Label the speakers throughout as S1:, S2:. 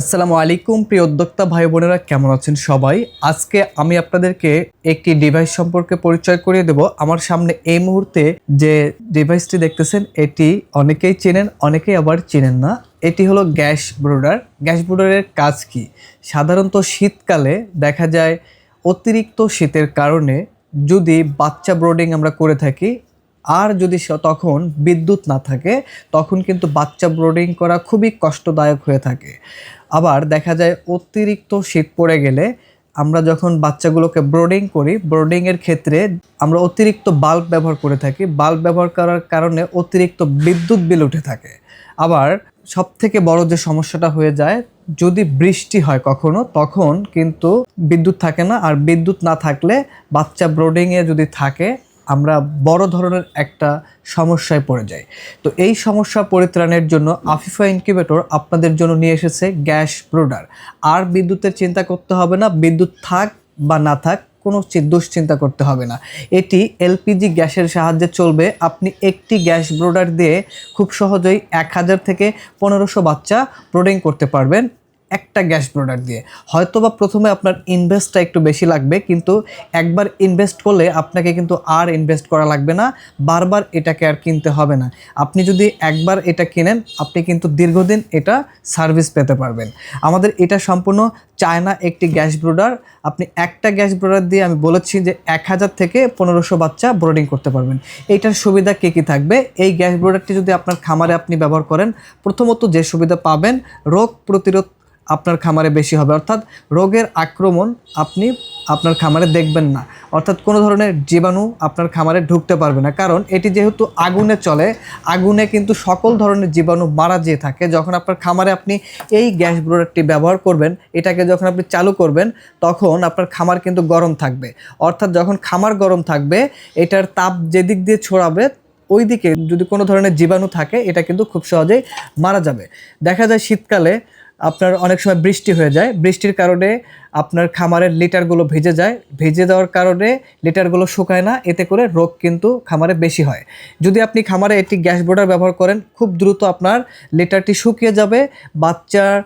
S1: আসসালামু আলাইকুম, প্রিয় উদ্যোক্তা ভাই বোনেরা, কেমন আছেন সবাই? আজকে আমি আপনাদেরকে একটি ডিভাইস সম্পর্কে পরিচয় করিয়ে দেব। আমার সামনে এই মুহূর্তে যে ডিভাইসটি দেখতেছেন, এটি অনেকেই চেনেন, অনেকেই আবার চেনেন না। এটি হলো গ্যাস ব্রোডার। গ্যাস ব্রোডারের কাজ কি? সাধারণত শীতকালে দেখা যায় অতিরিক্ত শীতের কারণে যদি বাচ্চা ব্রোডিং আমরা করে থাকি, আর যদি তখন বিদ্যুৎ না থাকে, তখন কিন্তু বাচ্চা ব্রোডিং করা খুবই কষ্টদায়ক হয়ে থাকে। আবার দেখা যায় অতিরিক্ত শীত পড়ে গেলে আমরা যখন বাচ্চাগুলোকে ব্রোডিং করি, ব্রোডিংয়ের ক্ষেত্রে আমরা অতিরিক্ত বাল্ব ব্যবহার করে থাকি। বাল্ব ব্যবহার করার কারণে অতিরিক্ত বিদ্যুৎ বিল উঠে থাকে। আবার সব থেকে বড় যে সমস্যাটা হয়ে যায়, যদি বৃষ্টি হয় কখনো, তখন কিন্তু বিদ্যুৎ থাকে না। আর বিদ্যুৎ না থাকলে বাচ্চা ব্রোডিংয়ে যদি থাকে আমরা বড় ধরনের একটা সমস্যায় পড়ে যাই। তো এই সমস্যা পরিত্রাণের জন্য আফিফা ইনকিউবেটর আপনাদের জন্য নিয়ে এসেছে গ্যাস ব্রোডার। আর বিদ্যুতের চিন্তা করতে হবে না, বিদ্যুৎ থাক বা না থাক কোনো দুশ্চিন্তা করতে হবে না। এটি এলপিজি গ্যাসের সাহায্যে চলবে। আপনি একটি গ্যাস ব্রোডার দিয়ে খুব সহজেই এক হাজার থেকে পনেরোশো বাচ্চা ব্রোডিং করতে পারবেন। একটা গ্যাস ব্রোডার দিয়ে। হয়তো বা প্রথমে আপনার ইনভেস্টটা একটু বেশি লাগবে, কিন্তু একবার ইনভেস্ট করলে আপনাকে কিন্তু আর ইনভেস্ট করা লাগবে না, বারবার এটাকে আর কিনতে হবে না। আপনি যদি একবার এটা কিনেন, আপনি কিন্তু দীর্ঘদিন এটা সার্ভিস পেতে পারবেন। আমাদের এটা সম্পূর্ণ চায়না একটি গ্যাস ব্রোডার। আপনি একটা গ্যাস ব্রোডার দিয়ে আমি বলেছি যে এক হাজার থেকে পনেরোশো বাচ্চা ব্রোডিং করতে পারবেন। এইটার সুবিধা কী কী থাকবে? এই গ্যাস ব্রোডারটি যদি আপনার খামারে আপনি ব্যবহার করেন, প্রথমত যে সুবিধা পাবেন, রোগ প্রতিরোধ আপনার খামারে বেশি হবে। অর্থাৎ রোগের আক্রমণ আপনি আপনার খামারে দেখবেন না। অর্থাৎ কোনো ধরনের জীবাণু আপনার খামারে ঢুকতে পারবে না। কারণ এটি যেহেতু আগুনে চলে, আগুনে কিন্তু সকল ধরনের জীবাণু মারা যেয়ে থাকে। যখন আপনার খামারে আপনি এই গ্যাস ব্রোডারটি ব্যবহার করবেন, এটাকে যখন আপনি চালু করবেন, তখন আপনার খামার কিন্তু গরম থাকবে। অর্থাৎ যখন খামার গরম থাকবে, এটার তাপ যেদিক দিয়ে ছড়াবে ওই দিকে যদি কোনো ধরনের জীবাণু থাকে, এটা কিন্তু খুব সহজেই মারা যাবে। দেখা যায় শীতকালে আপনার অনেক সময় বৃষ্টি হয়ে যায়। বৃষ্টির কারণে আপনার খামারের লিটারগুলো ভেজে যায়। ভেজে দেওয়ার কারণে লিটারগুলো শুকায় না। এতে করে রোগ কিন্তু খামারে বেশি হয়। যদি আপনি খামারে একটি গ্যাস বোর্ডার ব্যবহার করেন, খুব দ্রুত আপনার লিটারটি শুকিয়ে যাবে। বাচ্চার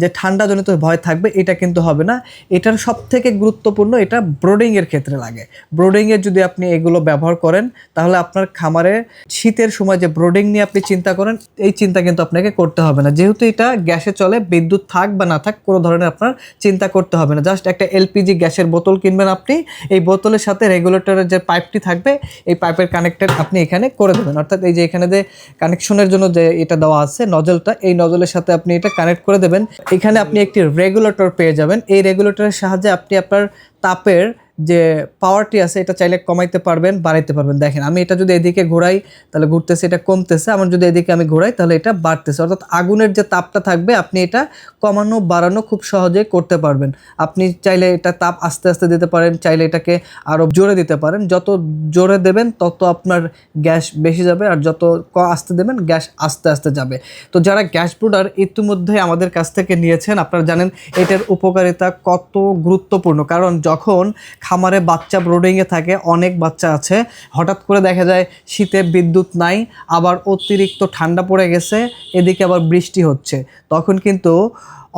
S1: যে ঠান্ডাজনিত ভয় থাকবে, এটা কিন্তু হবে না। এটার সব থেকে গুরুত্বপূর্ণ, এটা ব্রোডিংয়ের ক্ষেত্রে লাগে। ব্রোডিংয়ে যদি আপনি এগুলো ব্যবহার করেন, তাহলে আপনার খামারে শীতের সময় যে ব্রোডিং নিয়ে আপনি চিন্তা করেন, এই চিন্তা কিন্তু আপনাকে করতে হবে না। যেহেতু এটা গ্যাসে চলে, বিদ্যুৎ থাক বা না থাক, কোনো ধরনের আপনার চিন্তা করতে হবে না। জাস্ট একটা এলপিজি গ্যাসের বোতল কিনবেন আপনি, এই বোতলের সাথে রেগুলেটরের যে পাইপটি থাকবে, এই পাইপের কানেক্টেড আপনি এখানে করে দেবেন। অর্থাৎ এই যে এখানে যে কানেকশনের জন্য যে এটা দেওয়া আছে, নজলটা, এই নজলের সাথে আপনি এটা কানেক্ট করে দেবেন এখানে আপনি একটি রেগুলেটর পেয়ে যাবেন। এই রেগুলেটরের সাহায্যে আপনি আপনার তাপের যে পাওয়ারটি আছে, এটা চাইলে কমাইতে পারবেন, বাড়াইতে পারবেন। দেখেন, আমি এটা যদি এদিকে ঘোরাই, তাহলে ঘুরতেছে, এটা কমতেছে। আমার যদি এদিকে আমি ঘোরাই, তাহলে এটা বাড়তেছে। অর্থাৎ আগুনের যে তাপটা থাকবে, আপনি এটা কমানো, বাড়ানো খুব সহজে করতে পারবেন। আপনি চাইলে এটা তাপ আস্তে আস্তে দিতে পারেন, চাইলে এটাকে আরও জোরে দিতে পারেন। যত জোরে দেবেন, তত আপনার গ্যাস বেশি যাবে, আর যত ক আস্তে দেবেন, গ্যাস আস্তে আস্তে যাবে। তো যারা গ্যাস ব্রুডার, ইতিমধ্যে আমাদের কাছ থেকে নিয়েছেন, আপনারা জানেন, এটার উপকারিতা কত গুরুত্বপূর্ণ। কারণ যখন খামারে বাচ্চা ব্রোডিংয়ে থাকে, অনেক বাচ্চা আছে। হঠাৎ করে দেখা যায় শীতে বিদ্যুৎ নাই, আবার অতিরিক্ত ঠান্ডা পড়ে গেছে, এদিকে আবার বৃষ্টি হচ্ছে। তখন কিন্তু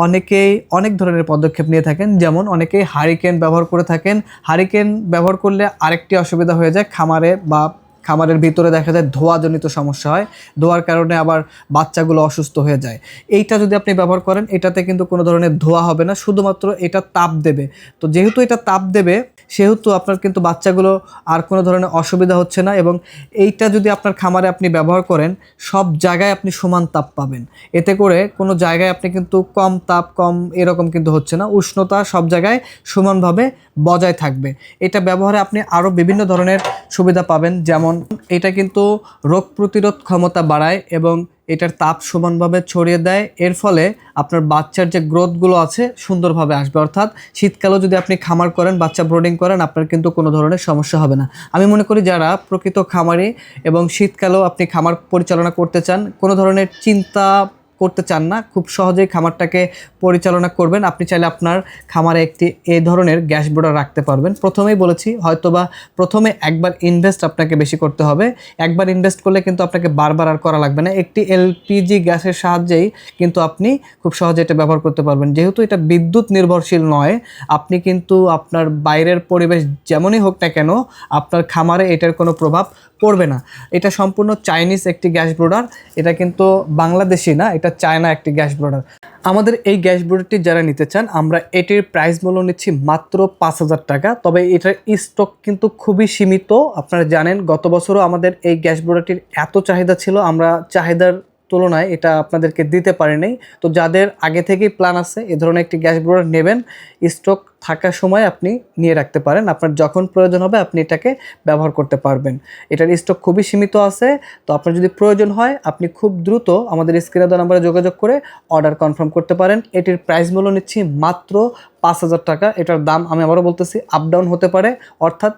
S1: অনেকেই অনেক ধরনের পদক্ষেপ নিয়ে থাকেন। যেমন অনেকেই হারিকেন ব্যবহার করে থাকেন। হারিকেন ব্যবহার করলে আরেকটি অসুবিধা হয়ে যায়, খামারে বা খামারের ভিতরে দেখা যায় ধোঁয়াজনিত সমস্যা হয়। ধোয়ার কারণে আবার বাচ্চাগুলো অসুস্থ হয়ে যায়। এইটা যদি আপনি ব্যবহার করেন, এটাতে কিন্তু কোনো ধরনের ধোয়া হবে না, শুধুমাত্র এটা তাপ দেবে। তো যেহেতু এটা তাপ দেবে, সেহেতু আপনার কিন্তু বাচ্চাগুলো আর কোনো ধরনের অসুবিধা হচ্ছে না এবং এইটা যদি আপনার খামারে আপনি ব্যবহার করেন, সব জায়গায় আপনি সমান তাপ পাবেন। এতে করে কোনো জায়গায় আপনি কিন্তু কম তাপ, কম এরকম কিন্তু হচ্ছে না। উষ্ণতা সব জায়গায় সমানভাবে বজায় থাকবে। এটা ব্যবহারে আপনি আরও বিভিন্ন ধরনের সুবিধা পাবেন, যেমন এটা কিন্তু রোগ প্রতিরোধ ক্ষমতা বাড়ায় এবং এটার তাপ সমানভাবে ছড়িয়ে দেয়। এর ফলে আপনার বাচ্চার যে গ্রোথগুলো আছে সুন্দরভাবে আসবে। অর্থাৎ শীতকালেও যদি আপনি খামার করেন, বাচ্চা ব্রোডিং করেন, আপনার কিন্তু কোনো ধরনের সমস্যা হবে না। আমি মনে করি যারা প্রকৃত খামারি এবং শীতকালেও আপনি খামার পরিচালনা করতে চান, কোনো ধরনের চিন্তা করতে চান না, খুব সহজেই খামারটাকে পরিচালনা করবেন। আপনি চাইলে আপনার খামারে একটি এই ধরনের গ্যাস বোর্ডার রাখতে পারবেন। প্রথমেই বলেছি, হয়তোবা প্রথমে একবার ইনভেস্ট আপনাকে বেশি করতে হবে। একবার ইনভেস্ট করলে কিন্তু আপনাকে বারবার আর করা লাগবে না। একটি এলপিজি গ্যাসের সাহায্যেই কিন্তু আপনি খুব সহজে এটা ব্যবহার করতে পারবেন। যেহেতু এটা বিদ্যুৎ নির্ভরশীল নয়, আপনি কিন্তু আপনার বাইরের পরিবেশ যেমনই হোক না কেন, আপনার খামারে এটার কোনো প্রভাব পড়বে না। এটা সম্পূর্ণ চাইনিজ একটি গ্যাস ব্রোডার এটা কিন্তু বাংলাদেশি না, এটা চায়না একটি গ্যাস ব্লোডার আমাদের এই গ্যাস ব্লোডারটি যারা নিতে চান, আমরা এটির প্রাইস মূল্য নিচ্ছি মাত্র পাঁচ হাজার টাকা। তবে এটার স্টক কিন্তু খুবই সীমিত। আপনারা জানেন, গত বছরও আমাদের এই গ্যাস ব্লোডারটির এত চাহিদা ছিল, আমরা চাহিদার তুলনায় এটা আপনাদেরকে দিতে পারি নাই তো যাদের আগে থেকেই প্ল্যান আছে, এ ধরনের একটি গ্যাস ব্রোডার নেবেন স্টক থাকার সময় আপনি নিয়ে রাখতে পারেন। আপনার যখন প্রয়োজন হবে, আপনি এটাকে ব্যবহার করতে পারবেন। এটার স্টক খুবই সীমিত আছে, তো আপনার যদি প্রয়োজন হয়, আপনি খুব দ্রুত আমাদের স্ক্রিনে দেওয়া নাম্বারে যোগাযোগ করে অর্ডার কনফার্ম করতে পারেন। এটির প্রাইস মূল্য নিচ্ছি মাত্র পাঁচ হাজার টাকা। এটার দাম আমি আবারও বলতেছি আপ ডাউন হতে পারে, অর্থাৎ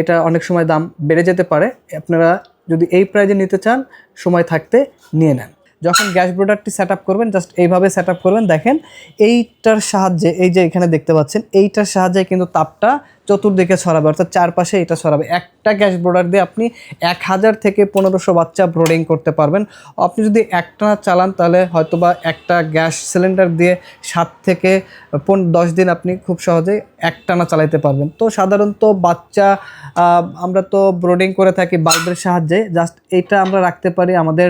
S1: এটা অনেক সময় দাম বেড়ে যেতে পারে। আপনারা যদি এই প্রাইজে নিতে চান, সময় থাকতে নিয়ে নেন। যখন গ্যাস ব্রোডারটি সেট আপ করবেন জাস্ট এইভাবে সেট আপ করবেন, দেখেন এইটার সাহায্যে, এই যে এখানে দেখতে পাচ্ছেন, এইটার সাহায্যে কিন্তু তাপটা চতুর্দিকে ছড়াবে, অর্থাৎ চারপাশে এটা ছড়াবে। একটা গ্যাস ব্রোডার দিয়ে আপনি এক হাজার থেকে পনেরোশো বাচ্চা ব্রোডিং করতে পারবেন। আপনি যদি একটা চালান, তাহলে হয়তোবা একটা গ্যাস সিলিন্ডার দিয়ে সাত থেকে পন, দশ দিন আপনি খুব সহজেই একটানা চালাইতে পারবেন। তো সাধারণত বাচ্চা আমরা তো ব্রোডিং করে থাকি বাল্বের সাহায্যে। জাস্ট এইটা আমরা রাখতে পারি আমাদের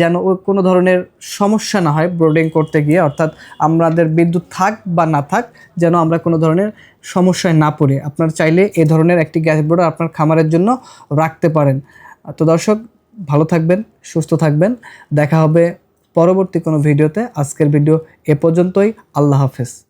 S1: যেন কোনো ধরনের সমস্যা না হয় ব্রোডিং করতে গিয়ে। অর্থাৎ আমাদের বিদ্যুৎ থাক বা না থাক, যেন আমরা কোনো ধরনের সমস্যায় না পড়ে। আপনার চাইলে এ ধরনের একটি গ্যাস বোর্ড আপনার খামারের জন্য রাখতে পারেন। তো দর্শক, ভালো থাকবেন, সুস্থ থাকবেন। দেখা হবে পরবর্তী কোনো ভিডিওতে। আজকের ভিডিও এ পর্যন্তই। আল্লাহ হাফেজ।